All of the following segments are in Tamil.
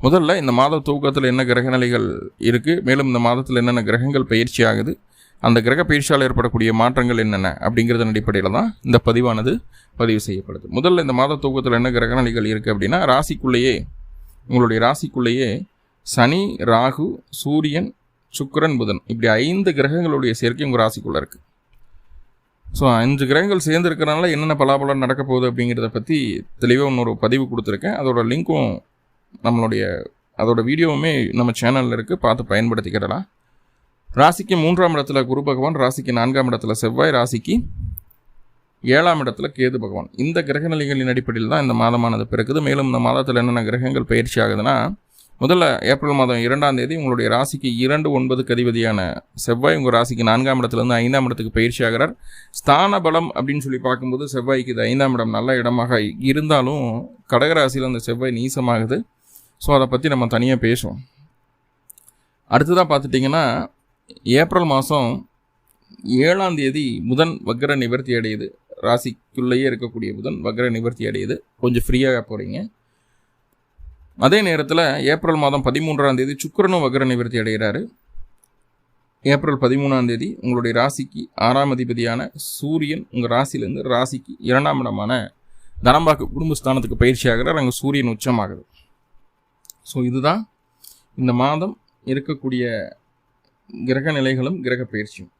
முதல்ல இந்த மாத தூக்கத்தில் என்ன கிரகநிலைகள் இருக்குது மேலும் இந்த மாதத்தில் என்னென்ன கிரகங்கள் பயிற்சி ஆகுது அந்த கிரக பயிற்சியால் ஏற்படக்கூடிய மாற்றங்கள் என்னென்ன அப்படிங்கிறதன் அடிப்படையில் தான் இந்த பதிவானது பதிவு செய்யப்படுது. முதல்ல இந்த மாத தூக்கத்தில் என்ன கிரகநிலைகள் இருக்குது அப்படின்னா ராசிக்குள்ளேயே உங்களுடைய ராசிக்குள்ளேயே சனி ராகு சூரியன் சுக்கரன் புதன் இப்படி ஐந்து கிரகங்களுடைய சேர்க்கை உங்கள் ராசிக்குள்ளே இருக்குது ஸோ அஞ்சு கிரகங்கள் சேர்ந்து இருக்கிறனால என்னென்ன பலாபலம் நடக்க போகுது அப்படிங்கிறத பற்றி தெளிவாக இன்னொரு பதிவு கொடுத்துருக்கேன். அதோட லிங்க்கும் நம்மளுடைய அதோட வீடியோவுமே நம்ம சேனலில் இருக்குது பார்த்து பயன்படுத்திக்கிடலாம். ராசிக்கு மூன்றாம் இடத்துல குரு பகவான் ராசிக்கு நான்காம் இடத்துல செவ்வாய் ராசிக்கு ஏழாம் இடத்துல கேது பகவான். இந்த கிரக நிலைகளின் அடிப்படையில் தான் இந்த மாதமானது பிறக்குது. மேலும் இந்த மாதத்தில் என்னென்ன கிரகங்கள் பயிற்சி ஆகுதுன்னா முதல்ல ஏப்ரல் மாதம் இரண்டாம் தேதி உங்களுடைய ராசிக்கு இரண்டு ஒன்பது கதிபதியான செவ்வாய் உங்கள் ராசிக்கு நான்காம் இடத்துலேருந்து ஐந்தாம் இடத்துக்கு பயிற்சி ஆகிறார். ஸ்தான பலம் அப்படின்னு சொல்லி பார்க்கும்போது செவ்வாய்க்கு இது ஐந்தாம் இடம். நல்ல இடமாக இருந்தாலும் கடகராசியில் அந்த செவ்வாய் நீசமாகுது. ஸோ அதை பற்றி நம்ம தனியாக பேசுவோம். அடுத்ததாக பார்த்துட்டிங்கன்னா ஏப்ரல் மாதம் ஏழாம் தேதி புதன் வக்ர நிவர்த்தி அடையுது. ராசிக்குள்ளேயே இருக்கக்கூடிய புதன் வக்ர நிவர்த்தி அடையுது. கொஞ்சம் ஃப்ரீயாக போகிறீங்க அதே நேரத்தில் ஏப்ரல் மாதம் பதிமூன்றாம் தேதி சுக்கரனும் வக்ர நிவர்த்தி அடைகிறாரு. ஏப்ரல் பதிமூணாம் தேதி உங்களுடைய ராசிக்கு ஆறாம் அதிபதியான சூரியன் உங்கள் ராசியிலேருந்து ராசிக்கு இரண்டாம் இடமான தனம்பாக்கு குடும்பஸ்தானத்துக்கு பயிற்சி ஆகிறார். அங்கே சூரியன் உச்சமாகுது. ஸோ இதுதான் இந்த மாதம் இருக்கக்கூடிய கிரக நிலைகளும் கிரக பயிற்சியும்.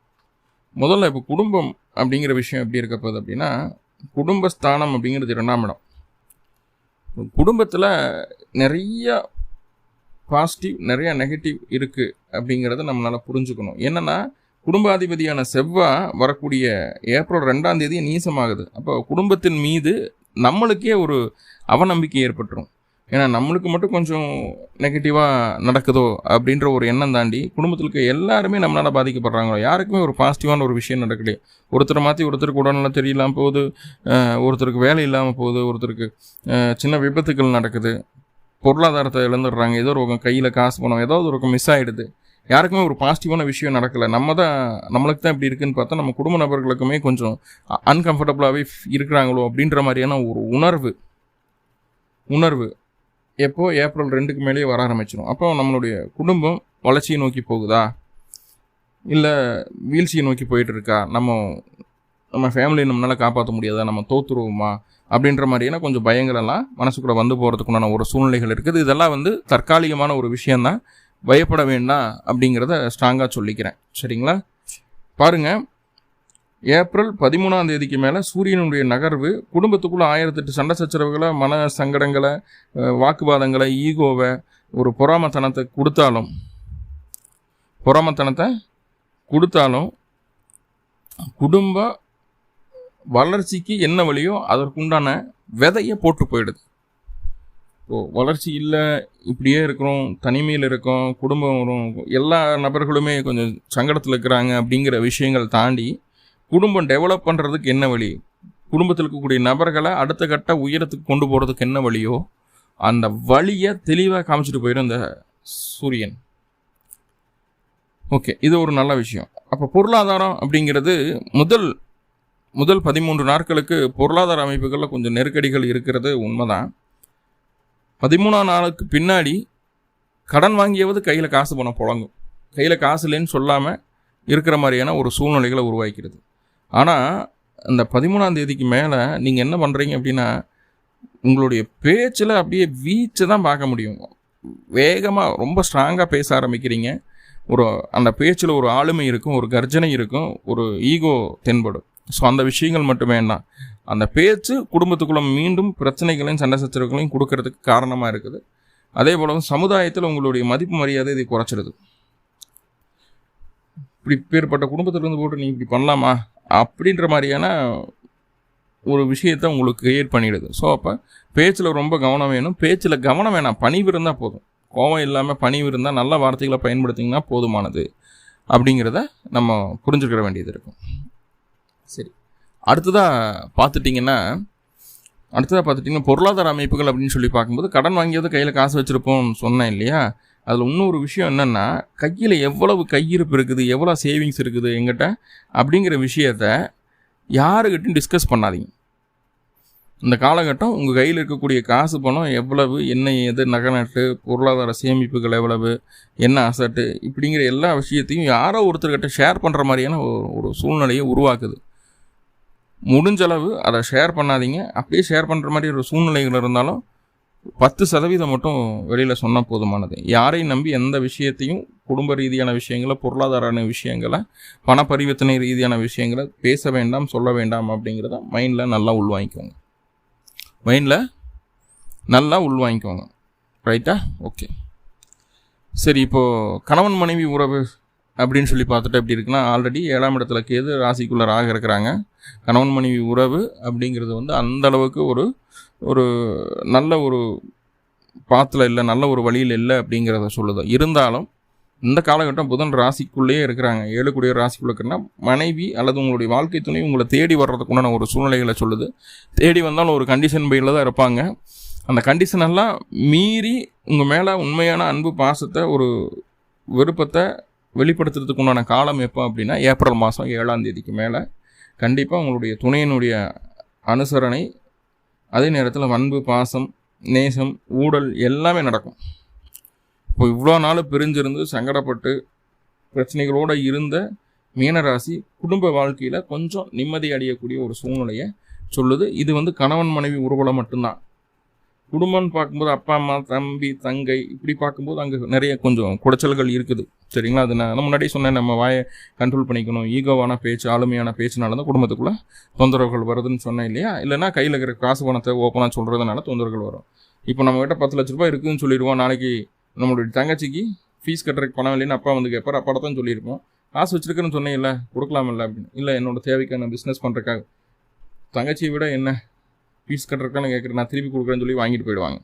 முதல்ல இப்போ குடும்பம் அப்படிங்கிற விஷயம் எப்படி இருக்க போகுது அப்படின்னா குடும்பஸ்தானம் அப்படிங்கிறது இரண்டாம் இடம். குடும்பத்தில் நிறைய பாசிட்டிவ் நிறையா நெகட்டிவ் இருக்குது அப்படிங்கிறத நம்மளால் புரிஞ்சுக்கணும். என்னென்னா குடும்பாதிபதியான செவ்வாய் வரக்கூடிய ஏப்ரல் ரெண்டாம் தேதி நீசமாகுது. அப்போ குடும்பத்தின் மீது நம்மளுக்கே ஒரு அவநம்பிக்கை ஏற்பட்டுரும். ஏன்னா நம்மளுக்கு மட்டும் கொஞ்சம் நெகட்டிவாக நடக்குதோ அப்படின்ற ஒரு எண்ணம் தாண்டி குடும்பத்தில் இருக்க எல்லாருமே நம்மளால் பாதிக்கப்படுறாங்களோ யாருக்குமே ஒரு பாசிட்டிவான ஒரு விஷயம் நடக்கலையே. ஒருத்தரை மாற்றி ஒருத்தருக்கு உடல்நலம் தெரியலாமல் போகுது ஒருத்தருக்கு வேலை இல்லாமல் போகுது ஒருத்தருக்கு சின்ன விபத்துக்கள் நடக்குது பொருளாதாரத்தை இழந்துடுறாங்க ஏதோ ஒரு கையில் காசு பணம் ஏதாவது ஒரு மிஸ் ஆகிடுது யாருக்குமே ஒரு பாசிட்டிவான விஷயம் நடக்கலை. நம்ம தான் நம்மளுக்கு தான் இப்படி இருக்குன்னு பார்த்தா நம்ம குடும்ப நபர்களுக்குமே கொஞ்சம் அன்கம்ஃபர்டபுளாகவே இருக்கிறாங்களோ அப்படின்ற மாதிரியான ஒரு உணர்வு. உணர்வு. எப்போ ஏப்ரல் ரெண்டுக்கு மேலேயே வர ஆரம்பிச்சிடும் அப்போ நம்மளுடைய குடும்பம் வளர்ச்சியை நோக்கி போகுதா? இல்லை வீழ்ச்சியை நோக்கி போயிட்டுருக்கா? நம்ம நம்ம ஃபேமிலியை நம்மளால் காப்பாற்ற முடியாதா? நம்ம தோத்துருவோமா? அப்படின்ற மாதிரியான கொஞ்சம் பயங்களெல்லாம் மனசுக்குள்ளே வந்து போகிறதுக்குண்டான ஒரு சூழ்நிலைகள் இருக்குது. இதெல்லாம் வந்து தற்காலிகமான ஒரு விஷயந்தான் பயப்பட வேண்டாம் அப்படிங்கிறத ஸ்ட்ராங்காக சொல்லிக்கிறேன். சரிங்களா? பாருங்கள் ஏப்ரல் பதிமூணாம் தேதிக்கு மேலே சூரியனுடைய நகர்வு குடும்பத்துக்குள்ளே ஆயிரத்தெட்டு சண்டை சச்சரவுகளை மன சங்கடங்களை வாக்குவாதங்களை ஈகோவை ஒரு பொறாமத்தனத்தை கொடுத்தாலும் பொறாமத்தனத்தை கொடுத்தாலும் குடும்ப வளர்ச்சிக்கு என்ன வழியோ அதற்குண்டான விதையை போட்டு போயிடுது. இப்போ வளர்ச்சி இல்லை இப்படியே இருக்கிறோம் தனிமையில் இருக்கோம் குடும்பம் வரும் எல்லா நபர்களுமே கொஞ்சம் சங்கடத்தில் இருக்கிறாங்க அப்படிங்கிற விஷயங்கள் தாண்டி குடும்பம் டெவலப் பண்ணுறதுக்கு என்ன வழி? குடும்பத்தில் இருக்கக்கூடிய நபர்களை அடுத்த கட்ட உயரத்துக்கு கொண்டு போகிறதுக்கு என்ன வழியோ அந்த வழியை தெளிவாக காமிச்சிட்டு போயிடும் இந்த சூரியன். ஓகே இது ஒரு நல்ல விஷயம். அப்போ பொருளாதாரம் அப்படிங்கிறது முதல் முதல் பதிமூன்று நாட்களுக்கு பொருளாதார அமைப்புகளில் கொஞ்சம் நெருக்கடிகள் இருக்கிறது உண்மைதான். பதிமூணாம் நாளுக்கு பின்னாடி கடன் வாங்கியாவது கையில் காசு பணம் புழங்கும். கையில் காசு இல்லைன்னு சொல்லாமல் இருக்கிற மாதிரியான ஒரு சூழ்நிலைகளை உருவாக்கிறது ஆனால் இந்த பதிமூணாம் தேதிக்கு மேலே நீங்கள் என்ன பண்ணுறீங்க அப்படின்னா உங்களுடைய பேச்சில் அப்படியே வீச்சை தான் பார்க்க முடியும். வேகமாக ரொம்ப ஸ்ட்ராங்காக பேச ஆரம்பிக்கிறீங்க. ஒரு அந்த பேச்சில் ஒரு ஆளுமை இருக்கும் ஒரு கர்ஜனை இருக்கும் ஒரு ஈகோ தென்படும். ஸோ அந்த விஷயங்கள் மட்டும் வேண்டாம் அந்த பேச்சு குடும்பத்துக்குள்ளே மீண்டும் பிரச்சனைகளையும் சண்டை சச்சரவுகளையும் கொடுக்கறதுக்கு காரணமாக இருக்குது. அதே போல சமுதாயத்தில் உங்களுடைய மதிப்பு மரியாதை இதை குறைச்சிடுது இப்படி பேர்பட்ட குடும்பத்திலேருந்து போட்டு நீ இப்படி பண்ணலாமா? அப்படின்ற மாதிரியான ஒரு விஷயத்தை உங்களுக்கு கிரியேட் பண்ணிடுது. ஸோ அப்போ பேச்சில் ரொம்ப கவனம் வேணும். பேச்சில் கவனம் வேணாம். பணிவு இருந்தால் போதும். கோவம் இல்லாமல் பணிவு இருந்தால் நல்ல வார்த்தைகளை பயன்படுத்திங்கன்னா போதுமானது அப்படிங்கிறத நம்ம புரிஞ்சுக்கிற வேண்டியது இருக்கும். சரி. அடுத்ததாக பார்த்துட்டிங்கன்னா அடுத்ததாக பார்த்துட்டிங்கன்னா பொருளாதார அமைப்புகள் அப்படின்னு சொல்லி பார்க்கும்போது கடன் வாங்கியது கையில் காசு வச்சுருப்போம்னு சொன்னேன் இல்லையா? அதில் இன்னொரு விஷயம் என்னென்னா கையில் எவ்வளவு கையிருப்பு இருக்குது எவ்வளோ சேவிங்ஸ் இருக்குது எங்கிட்ட அப்படிங்கிற விஷயத்த யாருக்கிட்டையும் டிஸ்கஸ் பண்ணாதீங்க. இந்த காலகட்டம் உங்கள் கையில் இருக்கக்கூடிய காசு பணம் எவ்வளவு என்ன எது நகை நட்டு பொருளாதார சேமிப்புகள் எவ்வளவு என்ன அசட்டு இப்படிங்கிற எல்லா விஷயத்தையும் யாரோ ஒருத்தர்கிட்ட ஷேர் பண்ணுற மாதிரியான ஒரு சூழ்நிலையை உருவாக்குது. முடிஞ்சளவு அதை ஷேர் பண்ணாதீங்க. அப்படியே ஷேர் பண்ணுற மாதிரி ஒரு சூழ்நிலைகள் இருந்தாலும் பத்து சதவீதம் மட்டும் வெளியில் சொன்னால் போதுமானது. யாரையும் நம்பி எந்த விஷயத்தையும் குடும்ப ரீதியான விஷயங்களை பொருளாதார விஷயங்களை பண பரிவர்த்தனை ரீதியான விஷயங்களை பேச வேண்டாம் சொல்ல வேண்டாம் அப்படிங்கிறத மைண்டில் நல்லா உள்வாங்கிக்கோங்க. மைண்டில் நல்லா உள்வாங்கிக்கோங்க. ரைட்டா? ஓகே. சரி இப்போது கணவன் மனைவி உறவு அப்படின்னு சொல்லி பார்த்துட்டு எப்படி இருக்குன்னா ஆல்ரெடி ஏழாம் இடத்துல கேது ராசிக்குள்ளே ராக இருக்கிறாங்க. கணவன் மனைவி உறவு அப்படிங்கிறது வந்து அந்த அளவுக்கு ஒரு ஒரு நல்ல ஒரு பாத்தில் இல்லை நல்ல ஒரு வழியில் இல்லை அப்படிங்கிறத சொல்லுது. இருந்தாலும் இந்த காலகட்டம் புதன் ராசிக்குள்ளேயே இருக்கிறாங்க. ஏழு ராசிக்குள்ளே ராசிக்குள்ள இருக்கிறனா மனைவி அல்லது உங்களுடைய வாழ்க்கை துணை உங்களை தேடி வர்றதுக்குண்டான ஒரு சூழ்நிலைகளை சொல்லுது. தேடி வந்தாலும் ஒரு கண்டிஷன் பையில் தான் இருப்பாங்க. அந்த கண்டிஷனெல்லாம் மீறி உங்கள் மேலே உண்மையான அன்பு பாசத்தை ஒரு விருப்பத்தை வெளிப்படுத்துறதுக்கு உண்டான காலம் எப்போ அப்படின்னா ஏப்ரல் மாதம் ஏழாம் தேதிக்கு மேலே. கண்டிப்பாக உங்களுடைய துணையினுடைய அனுசரணை அதே நேரத்தில் அன்பு பாசம் நேசம் ஊடல் எல்லாமே நடக்கும். இப்போ இவ்வளோ நாள் பிரிஞ்சிருந்து சங்கடப்பட்டு பிரச்சனைகளோடு இருந்த மீனராசி குடும்ப வாழ்க்கையில் கொஞ்சம் நிம்மதி அடையக்கூடிய ஒரு சூழ்நிலையை சொல்லுது. இது வந்து கணவன் மனைவி உருவலம் மட்டும்தான். குடும்பம்னு பார்க்கும்போது அப்பா அம்மா தம்பி தங்கை இப்படி பார்க்கும்போது அங்கே நிறைய கொஞ்சம் குடைச்சல்கள் இருக்குது. சரிங்களா? அது நான் முன்னாடியே சொன்னேன் நம்ம வாயை கண்ட்ரோல் பண்ணிக்கணும். ஈகோவான பேச்சு ஆளுமையான பேச்சுனால தான் குடும்பத்துக்குள்ளே தொந்தரவுகள் வருதுன்னு சொன்னேன் இல்லையா? இல்லைனா கையில் இருக்கிற காசு பணத்தை ஓப்பனாக சொல்கிறதுனால தொந்தரவுகள் வரும். இப்போ நம்மகிட்ட பத்து லட்ச ரூபாய் இருக்குதுன்னு சொல்லிடுவோம். நாளைக்கு நம்மளுடைய தங்கச்சிக்கு ஃபீஸ் கட்டுறதுக்கு பணம் இல்லைன்னு அப்பா வந்து கேட்பார். அப்பா தான் சொல்லியிருப்போம். காசு வச்சிருக்கேன்னு சொன்னேன் இல்லை கொடுக்கலாமில்ல அப்படின்னு. இல்லை என்னோட தேவைக்கான பிஸ்னஸ் பண்ணுறக்காக தங்கச்சியை விட என்ன ஃபீஸ் கட்டுறதுக்கான கேட்குறேன் நான் திருப்பி கொடுக்குறேன்னு சொல்லி வாங்கிட்டு போயிடுவாங்க.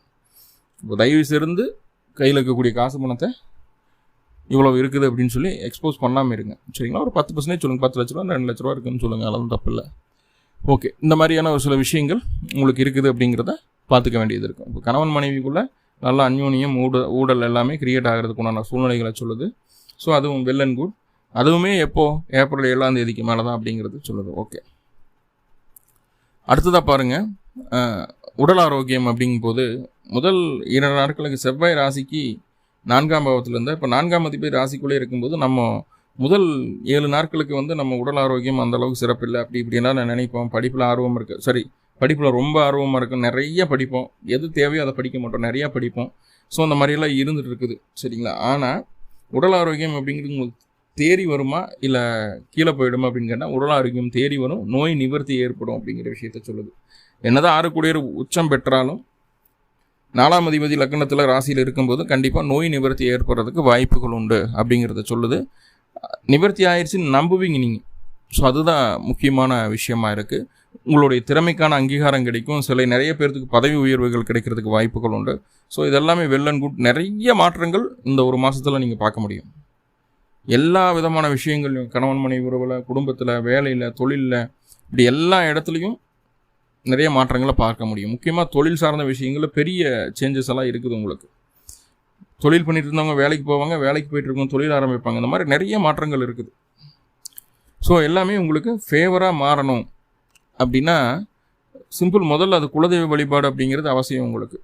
இப்போ தயவு சேர்ந்து கையில் இருக்கக்கூடிய காசு பணத்தை இவ்வளோ இருக்குது அப்படின்னு சொல்லி எக்ஸ்போஸ் பண்ணாமல் இருங்க. சரிங்களா? ஒரு பத்து பர்சன்டேஜ் சொல்லுங்கள் பத்து லட்ச ரூபா ரெண்டு லட்ச ரூபா இருக்குன்னு சொல்லுங்கள் அதெல்லாம் தப்பில்லை ஓகே இந்த மாதிரியான ஒரு சில விஷயங்கள் உங்களுக்கு இருக்குது அப்படிங்கிறத பார்த்துக்க வேண்டியது இருக்கும். இப்போ கணவன் மனைவிக்குள்ளே நல்லா அந்யோனியம் ஊட ஊடல் எல்லாமே கிரியேட் ஆகிறதுக்கு உண்டான சூழ்நிலைகளை சொல்லுது. ஸோ அதுவும் வெல் அண்ட் குட் அதுவுமே எப்போது ஏப்ரல் ஏழாம் தேதிக்கு மேலே தான் அப்படிங்கிறது சொல்லுது. ஓகே அடுத்ததாக பாருங்கள் உடல் ஆரோக்கியம் அப்படிங்கும்போது முதல் இரண்டு நாட்களுக்கு செவ்வாய் ராசிக்கு நான்காம் பாவத்திலேருந்து இப்போ நான்காம் மதிப்பை ராசிக்குள்ளே இருக்கும்போது நம்ம முதல் ஏழு நாட்களுக்கு வந்து நம்ம உடல் ஆரோக்கியம் அந்தளவுக்கு சிறப்பில்லை. அப்படி இப்படிலாம் நான் நினைப்போம். படிப்பில் ஆர்வம் இருக்குது சரி படிப்பில் ரொம்ப ஆர்வமாக இருக்கும் நிறைய படிப்போம். எது தேவையோ அதை படிக்க மாட்டோம். நிறையா படிப்போம். ஸோ அந்த மாதிரியெல்லாம் இருந்துகிட்டு இருக்குது. சரிங்களா? ஆனால் உடல் ஆரோக்கியம் அப்படிங்கிறது உங்களுக்கு தேறி வருமா? இல்லை கீழே போயிடுமா அப்படின்னு கேட்டால் உடல் ஆரோக்கியம் தேறி வரும். நோய் நிவர்த்தி ஏற்படும் அப்படிங்கிற விஷயத்த சொல்லுது. என்னதான் ஆறுக்குடியர் உச்சம் பெற்றாலும் நாலாம் அதிபதி லக்னத்தில் ராசியில் இருக்கும்போது கண்டிப்பாக நோய் நிவர்த்தி ஏற்படுறதுக்கு வாய்ப்புகள் உண்டு அப்படிங்கிறத சொல்லுது. நிவர்த்தி ஆயிடுச்சுன்னு நம்புவீங்க நீங்கள் ஸோ அதுதான் முக்கியமான விஷயமா இருக்குது உங்களுடைய திறமைக்கான அங்கீகாரம் கிடைக்கும். சில நிறைய பேர்த்துக்கு பதவி உயர்வுகள் கிடைக்கிறதுக்கு வாய்ப்புகள் உண்டு. ஸோ இதெல்லாமே வெல் அண்ட் குட் நிறைய மாற்றங்கள் இந்த ஒரு மாதத்தில் நீங்கள் பார்க்க முடியும். எல்லா விதமான விஷயங்களையும் கணவன் மனைவி உறவில் குடும்பத்தில் வேலையில் தொழிலில் இப்படி எல்லா இடத்துலையும் நிறைய மாற்றங்களை பார்க்க முடியும். முக்கியமாக தொழில் சார்ந்த விஷயங்களில் பெரிய சேஞ்சஸ் எல்லாம் இருக்குது உங்களுக்கு. தொழில் பண்ணிட்டு இருந்தவங்க வேலைக்கு போவாங்க வேலைக்கு போயிட்டு இருக்கவங்க தொழில் ஆரம்பிப்பாங்க. இந்த மாதிரி நிறைய மாற்றங்கள் இருக்குது. ஸோ எல்லாமே உங்களுக்கு ஃபேவராக மாறணும். அப்படின்னா சிம்பிள் முதல்ல அது குலதெய்வ வழிபாடு அப்படிங்கிறது அவசியம் உங்களுக்கு.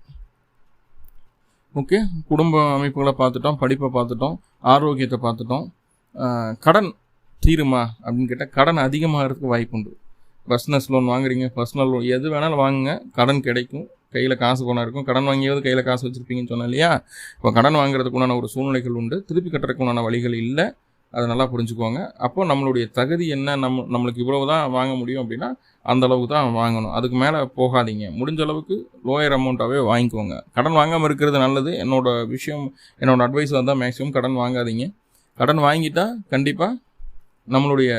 ஓகே குடும்ப அமைப்புகளை பார்த்துட்டோம் படிப்பை பார்த்துட்டோம் ஆரோக்கியத்தை பார்த்துட்டோம். கடன் தீருமா அப்படின்னு கேட்டால் கடன் அதிகமாக வாய்ப்பு உண்டு பர்சனஸ் லோன் வாங்குறீங்க பர்சனல் லோன் எது வேணாலும் வாங்குங்க. கடன் கிடைக்கும். கையில் காசு போனால் இருக்கும். கடன் வாங்கியாவது கையில் காசு வச்சுருப்பீங்கன்னு சொன்னேன் இல்லையா? இப்போ கடன் வாங்குறதுக்கு உண்டான ஒரு சூழ்நிலைகள் உண்டு. திருப்பி கட்டுறதுக்கு உண்டான வழிகள் இல்லை. அதை நல்லா புரிஞ்சுக்கோங்க அப்போ நம்மளுடைய தகுதி என்ன? நம்ம நம்மளுக்கு இவ்வளவு தான் வாங்க முடியும் அப்படின்னா அந்த அளவுக்கு தான் வாங்கணும். அதுக்கு மேலே போகாதீங்க. முடிஞ்ச அளவுக்கு லோயர் அமௌண்ட்டாகவே வாங்கிக்கோங்க. கடன் வாங்காமல் இருக்கிறது நல்லது. என்னோட விஷயம் என்னோடய அட்வைஸ் வந்தால் மேக்ஸிமம் கடன் வாங்காதீங்க. கடன் வாங்கிட்டால் கண்டிப்பாக நம்மளுடைய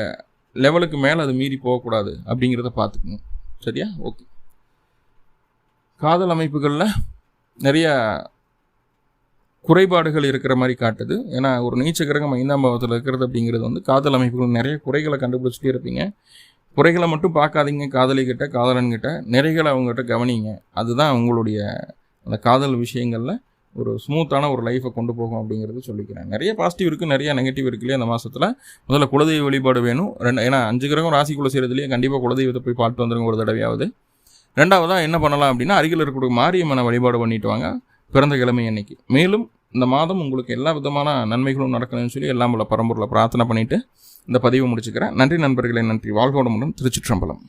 லெவலுக்கு மேலே அது மீறி போகக்கூடாது அப்படிங்கிறத பார்த்துக்கணும். சரியா? ஓகே காதல் அமைப்புகளில் நிறைய குறைபாடுகள் இருக்கிற மாதிரி காட்டுது. ஏன்னா ஒரு நீச்ச கிரகம் ஐந்தாம் பாவத்தில் இருக்கிறது அப்படிங்கிறது வந்து காதல் அமைப்புகள் நிறைய குறைகளை கண்டுபிடிச்சிட்டே இருப்பீங்க. குறைகளை மட்டும் பார்க்காதீங்க காதலிக்கிட்ட காதலன்கிட்ட நிறைகளை அவங்ககிட்ட கவனிங்க. அதுதான் உங்களுடைய அந்த காதல் விஷயங்களில் ஒரு ஸ்மூத்தான ஒரு லைஃப்பை கொண்டு போகும் அப்படிங்கிறது சொல்லிக்கிறேன் நிறைய பாசிட்டிவ் இருக்குது நிறைய நெகட்டிவ் இருக்கு இல்லையா அந்த மாதத்தில் முதல்ல குலதெய்வ வழிபாடு வேணும். ரெண்டு ஏன்னா அஞ்சு கிரகம் ராசிக்குள்ளே செய்கிறதுலேயே கண்டிப்பாக குலதெய்வத்தை போய் பார்த்து வந்துருங்க ஒரு தடவையாவது. ரெண்டாவதாக என்ன பண்ணலாம் அப்படின்னா அருகில் இருக்கக்கூடிய மாரியம்மனை வழிபாடு பண்ணிட்டு வாங்க பிறந்த கிழமை அன்னைக்கு. மேலும் இந்த மாதம் உங்களுக்கு எல்லா விதமான நன்மைகளும் நடக்கணும்னு சொல்லி எல்லாம் உள்ள பரம்பூரில் பிரார்த்தனை பண்ணிவிட்டு இந்த பதிவை முடிச்சுக்கிறேன். நன்றி நண்பர்களே நன்றி. வாழ்வோடமுடன் திருச்சிற்றம்பலம்.